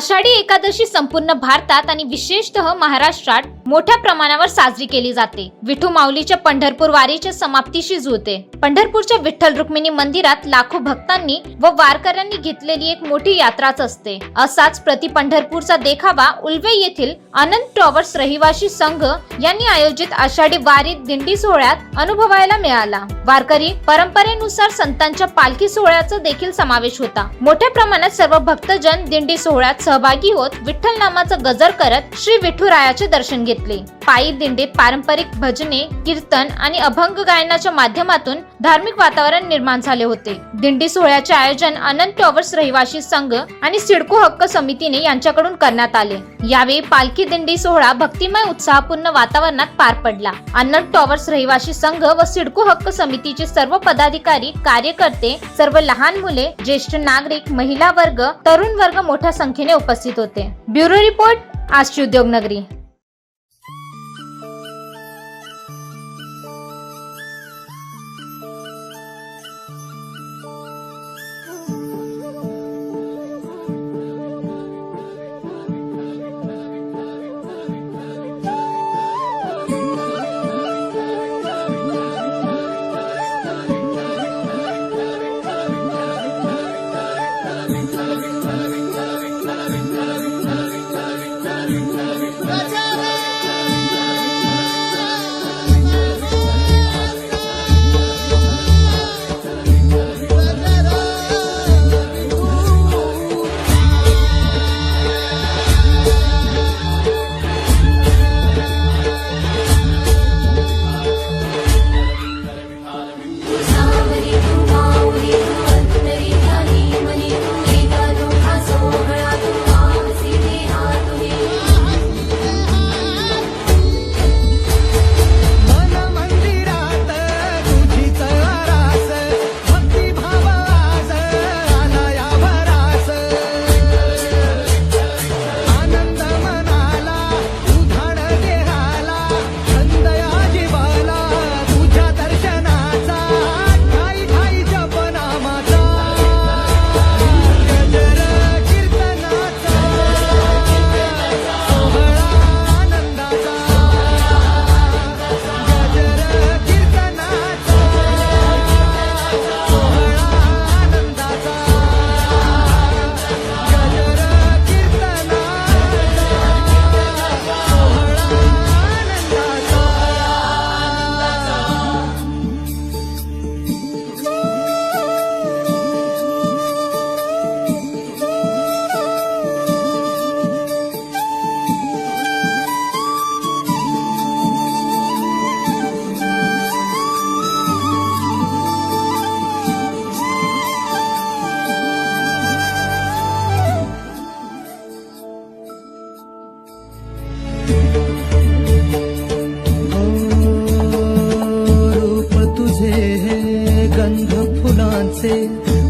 आषाढी एकादशी संपूर्ण भारतात आणि विशेषतः महाराष्ट्रात मोठ्या प्रमाणावर साजरी केली जाते. विठू माऊलीच्या पंढरपूर वारीच्या समाप्तीशी जुळते. पंढरपूरच्या विठ्ठल रुक्मिणी मंदिरात लाखो भक्तांनी व वारकऱ्यांनी घेतलेली एक मोठी यात्राच असते. असाच प्रति पंढरपूरचा देखावा उल्वे येथील अनंत टॉवर्स रहिवासी संघ यांनी आयोजित आषाढी वारी दिंडी सोहळ्यात अनुभवायला मिळाला. वारकरी परंपरेनुसार संतांच्या पालखी सोहळ्याचा देखील समावेश होता. मोठ्या प्रमाणात सर्व भक्तजन दिंडी सोहळ्यात सहभागी होत विठ्ठल नामाचा गजर करत श्री विठुरायाचे दर्शन घेतले. पायी दिंडीत पारंपरिक भजने कीर्तन आणि अभंग गायनाच्या माध्यमातून धार्मिक वातावरण निर्माण झाले होते. दिंडी सोहळ्याचे आयोजन अनंत टॉवर्स रहिवासी संघ आणि सिडको हक्क समितीने यांच्याकडून करण्यात आले. यावेळी पालखी दिंडी सोहळा भक्तिमय उत्साहपूर्ण वातावरणात पार पडला. अनंत टॉवर्स रहिवासी संघ व सिडको हक्क समितीचे सर्व पदाधिकारी कार्यकर्ते सर्व लहान मुले ज्येष्ठ नागरिक महिला वर्ग तरुण वर्ग मोठ्या संख्येने उपस्थित होते. ब्युरो रिपोर्ट आजची उद्योगनगरी.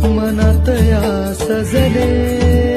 मनात या सजले.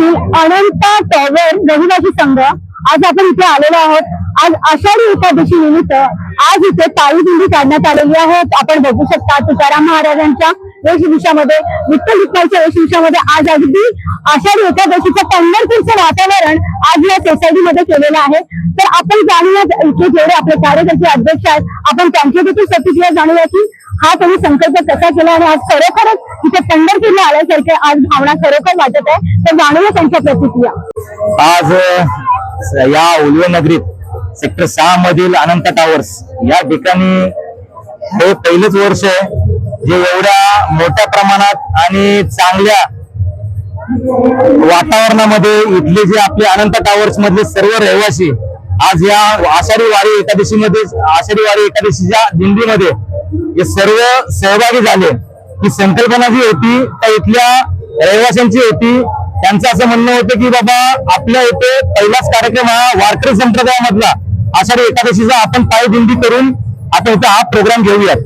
येथील अनंत टॉवर रहिवासी संघ. आज आपण इथे आलेलो आहोत. आज आषाढी एकादशी निमित्त आज इथे पायी दिंडी काढण्यात आलेली आहे आपण बघू शकता तुकाराम महाराजांच्या वेशभूषामध्ये विठ्ठल विठ्ठलच्या वेशभूषामध्ये आज अगदी आषाढी एकादशीचं पंढरपूरचं वातावरण आज या सोसायटीमध्ये केलेलं आहे. तर आपण जाणूया इथे जेवढे आपले कार्यकर्ते अध्यक्ष आहेत. आपण त्यांच्या देखील प्रतिक्रिया जाणूया की हा त्यांनी संकल्प कसा केला आणि आज खरोखरच इथे पंढरपूरला आल्यासारखे आज भावना खरोखर वाटत आहे. तर जाणूया त्यांच्या प्रतिक्रिया. आज या उलवे नगरीत सेक्टर सहा मधील अनंत टावर्स या ठिकाणी हे पहिलेच वर्ष आहे जे एवढ्या मोठ्या प्रमाणात आणि चांगल्या वातावरणामध्ये इथले जे आपले अनंत टावर्स मधले सर्व रहिवासी आज या आषाढी वारी एकादशी मध्ये आषाढी वारी एकादशीच्या दिंडीमध्ये हे सर्व सहभागी झाले. ही संकल्पना जी होती त्या इथल्या रहिवाशांची होती त्यांचं असं म्हणणं होतं की बाबा आपल्या इथे पहिलाच कार्यक्रम हा वारकरी संप्रदायामधला. आषाढी एकादशीचा आपण पायबिंदी करून आता इथं हा प्रोग्राम घेऊयात.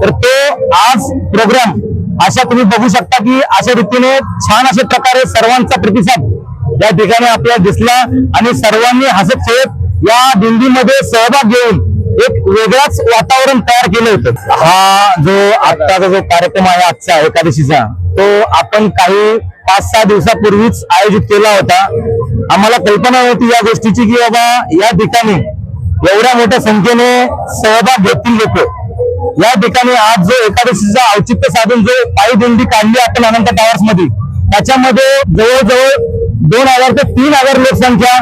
तर तो आज प्रोग्राम अशा तुम्ही बघू शकता की अशा रीतीने छान अशा प्रकारे सर्वांचा प्रतिसाद या ठिकाणी आपल्याला दिसला आणि सर्वांनी हसत खेळत या दिंडीमध्ये सहभाग घेऊन एक वेगळाच वातावरण तयार केलं होतं. हा जो आत्ताचा जो कार्यक्रम आहे आजचा एकादशीचा तो आपण काही पाच सहा दिवसापूर्वीच आयोजित केला होता. आम्हाला कल्पना होती या गोष्टीची की बाबा या ठिकाणी एवढ्या मोठ्या संख्येने सहभाग घेतील लोक. या ठिकाणी आज जो एकादशीचा औचित्य साधून जो पायी दिंडी काढली आपण अनंत टावर्समध्ये त्याच्यामध्ये जवळजवळ दोन हजार ते तीन हजार लोकसंख्या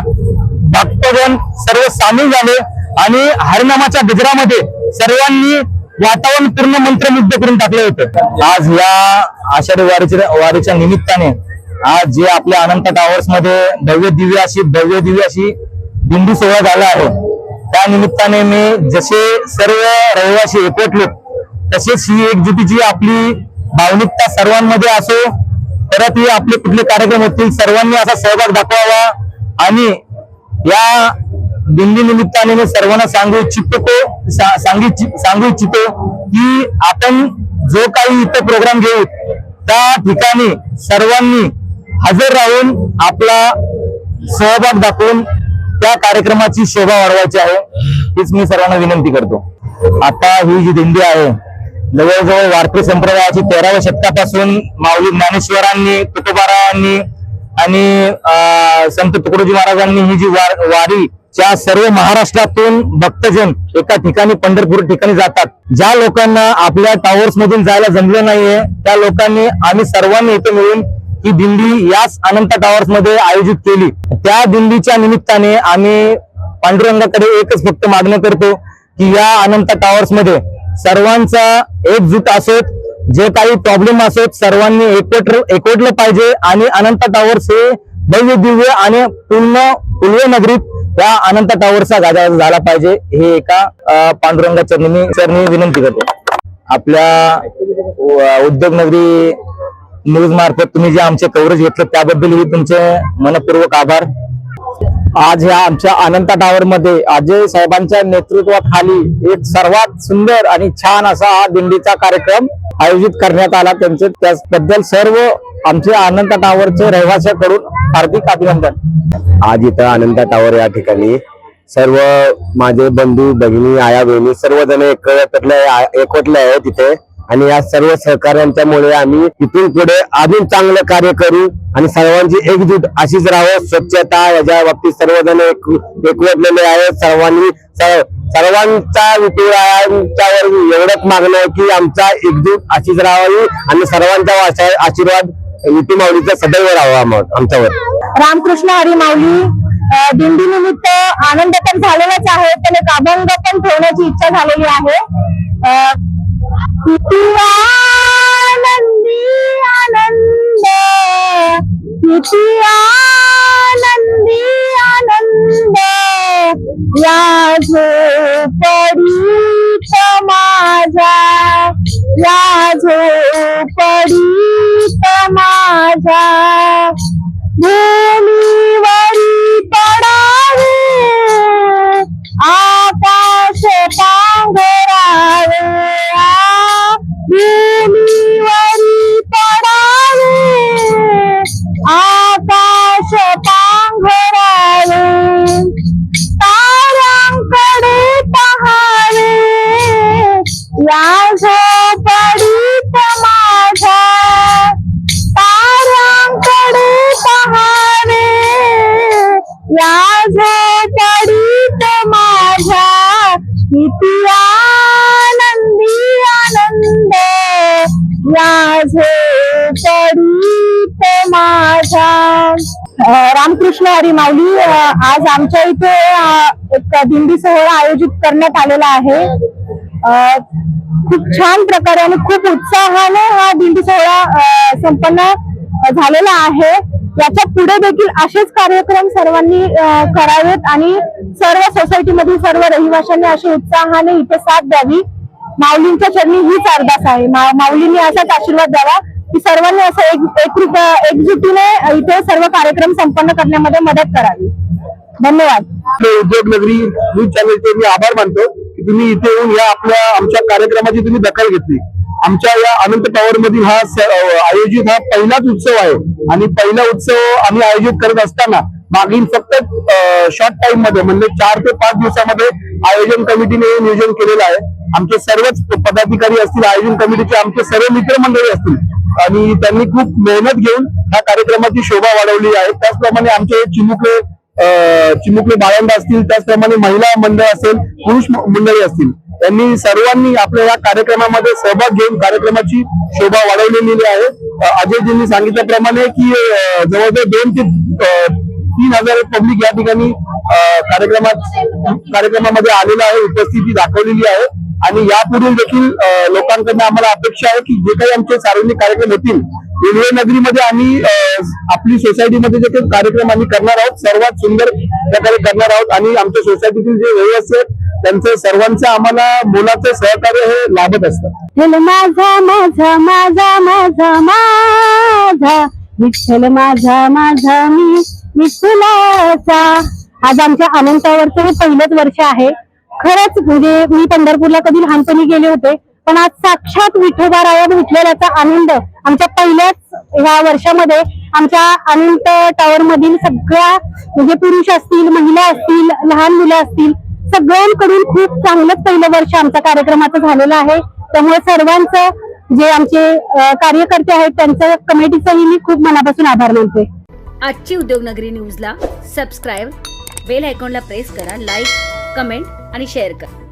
भक्तगण सर्व सामील झाले. आणि हरिनामाच्या गजरामध्ये सर्वांनी वातावरण पूर्ण मंत्रमुग्ध करून टाकलं होतं. आज या आषाढी वारीच्या वारीच्या निमित्ताने आज जे आपल्या अनंत टावर्समध्ये भव्य दिव्य अशी भव्य दिव्य अशी दिंडी सोहळा झाला आहे. त्या निमित्ताने मी जसे सर्व रहिवासी एकवटलो तसेच ही एकजुटीची आपली भावनिकता सर्वांमध्ये असो परत ही आपले कुठले कार्यक्रम होतील सर्वांनी असा सहभाग दाखवावा आणि या दिंडी निमित्ताने मी सर्वांना सांगू इच्छितो सा- सांगू इच्छि- सांगू इच्छितो की आपण जो काही इथं प्रोग्राम घेऊ त्या ठिकाणी सर्वांनी हजर राहून आपला सहभाग दाखवून त्या कार्यक्रमाची शोभा वाढवायची आहे हीच मी सर्वांना विनंती करतो. आता ही जी दिंडी आहे जवळजवळ वारकरी संप्रदायाची तेराव्या शतकापासून माऊली ज्ञानेश्वरांनी तुकोबारावांनी आणि संत तुकडोजी महाराजांनी ही जी वार वारी त्या सर्व महाराष्ट्रातून भक्तजन एका ठिकाणी पंढरपूर ठिकाणी जातात ज्या लोकांना आपल्या टावर्स मधून जायला जमलं नाहीये त्या लोकांनी आम्ही सर्वांनी इथे मिळून ही दिंडी याच अनंत टावर्समध्ये आयोजित केली. त्या दिंडीच्या निमित्ताने आम्ही पांडुरंगाकडे एकच फक्त मागणं करतो की या अनंत टावर्समध्ये सर्वांचा एकजूट असोत जे काही प्रॉब्लेम असोत सर्वांनी एकवट एकवटलं पाहिजे. आणि अनंत टावर्स हे भव्य दिव्य आणि पूर्ण पूर्व नगरीत या अनंत टावरचा गाजा झाला पाहिजे. हे एका पांडुरंगा चरणी चरणी विनंती करतो. आपल्या उद्योगनगरी उद्योग नगरी न्यूज मार्फत तुम्ही जे आमचे कव्हरेज घेतलं त्याबद्दलही तुमचे मनपूर्वक आभार. आज ह्या आमच्या अनंत टावर मध्ये अजय साहेबांच्या नेतृत्वाखाली एक सर्वात सुंदर आणि छान असा हा दिंडीचा कार्यक्रम आयोजित करण्यात आला. त्यांचे त्याबद्दल सर्व आमचे आनंद टावरचे रहिवाशाकडून हार्दिक अभिनंदन. आज इथं आनंद टावर या ठिकाणी सर्व माझे बंधू भगिनी आया बहिणी सर्वजण एकवटले एकवटले आहेत तिथे आणि या सर्व सहकार्यांच्यामुळे आम्ही इथून पुढे अजून चांगलं कार्य करू आणि सर्वांची एकजूट अशीच राहावं. स्वच्छता याच्या बाबतीत सर्वजण एक एकवटलेले आहेत. सर्वांनी सर्वांचा विठुरायांच्यावर एवढंच मागणं आहे की आमचा एकजूट अशीच राहावी आणि सर्वांचा आशीर्वाद युती माऊलीचा सदैव राहावा आम- आमच्यावर. रामकृष्ण हरी माऊली दिंडी निमित्त आनंद पण झालेलाच आहे पण एक अभंग पण ठेवण्याची इच्छा झालेली आहे. किती आनंदी आनंद किती आनंदी आनंद या झोपडी माझा या झोपडी हरी माऊली आज आमच्या इथे एक दिंडी सोहळा आयोजित करण्यात आलेला आहे. खूप छान प्रकारे आणि खूप उत्साहाने हा दिंडी सोहळा संपन्न झालेला आहे. याच्यापुढे देखील असेच कार्यक्रम सर्वांनी करावेत आणि सर्व सोसायटीमधील सर्व रहिवाशांनी अशी उत्साहाने इथे साथ द्यावी. माऊलींच्या चरणी हीच अरदास आहे. माऊलींनी असाच आशीर्वाद द्यावा. की सर्वांनी असं एक एकरूप एकजुटीने इथे सर्व कार्यक्रम संपन्न करण्यामध्ये मदत करावी. धन्यवाद. उद्योग नगरी न्यूज चॅनलचे मी आभार मानतो की तुम्ही इथे येऊन या आपल्या आमच्या कार्यक्रमाची तुम्ही दखल घेतली. आमच्या या अनंत टॉवर मधील हा आयोजित हा पहिलाच उत्सव आहे. आणि पहिला उत्सव आम्ही आयोजित करत असताना मागील फक्त शॉर्ट टाइममध्ये म्हणजे चार ते पाच दिवसामध्ये आयोजन कमिटीने हे नियोजन केलेलं आहे. आमचे सर्वच पदाधिकारी असतील आयोजन कमिटीचे आमचे सर्व मित्रमंडळी असतील आणि त्यांनी खूप मेहनत घेऊन ह्या कार्यक्रमाची शोभा वाढवली आहे. त्याचप्रमाणे आमचे चिमुकले चिमुकले बाळंड असतील त्याचप्रमाणे महिला मंडळ असेल पुरुष मंडळी असतील त्यांनी सर्वांनी आपल्या या कार्यक्रमामध्ये सहभाग घेऊन कार्यक्रमाची शोभा वाढवलेली आहे. अजयजींनी सांगितल्याप्रमाणे की जवळजवळ दोन ते तीन हजार पब्लिक या ठिकाणी कार्यक्रमात कार्यक्रमामध्ये आलेला आहे उपस्थिती दाखवलेली आहे. आणि यापुढील देखील लोकांकडून लोकांकडनं आम्हाला अपेक्षा आहे की जे काही आमचे सार्वजनिक कार्यक्रम होतील रेल्वे नगरीमध्ये आम्ही आपली सोसायटीमध्ये जे काही कार्यक्रम आम्ही करणार आहोत. सर्वात सुंदर प्रकारे करणार आहोत. आणि आमच्या सोसायटीतील जे रहिवासी आहेत त्यांचं सर्वांचं आम्हाला मुलाचं सहकार्य हे लाभत असतं. माझा माझा माझा माझा माझा. विठ्ठल माझा माझा मी विठ्ठलाचा आज आमच्या अनंतावरचं हे पहिलंच वर्ष आहे. खरंच म्हणजे मी पंढरपूरला कधी लहानपणी गेले होते पण आज साक्षात विठोबाराया भेटलेल्याचा आनंद आमच्या पहिल्याच ह्या वर्षामध्ये आमच्या अनंत टॉवर मधील सगळ्या म्हणजे पुरुष असतील महिला असतील लहान मुलं असतील सगळ्यांकडून खूप चांगलंच पहिलं वर्ष आमच्या कार्यक्रमाचं झालेलं आहे. त्यामुळे सर्वांचं जे आमचे कार्यकर्ते आहेत त्यांचं कमिटीचंही मी खूप मनापासून आभार मानते. आजची उद्योगनगरी न्यूजला सबस्क्राईब बेल आयकॉनला प्रेस करा लाईक कमेंट आणि शेअर करा.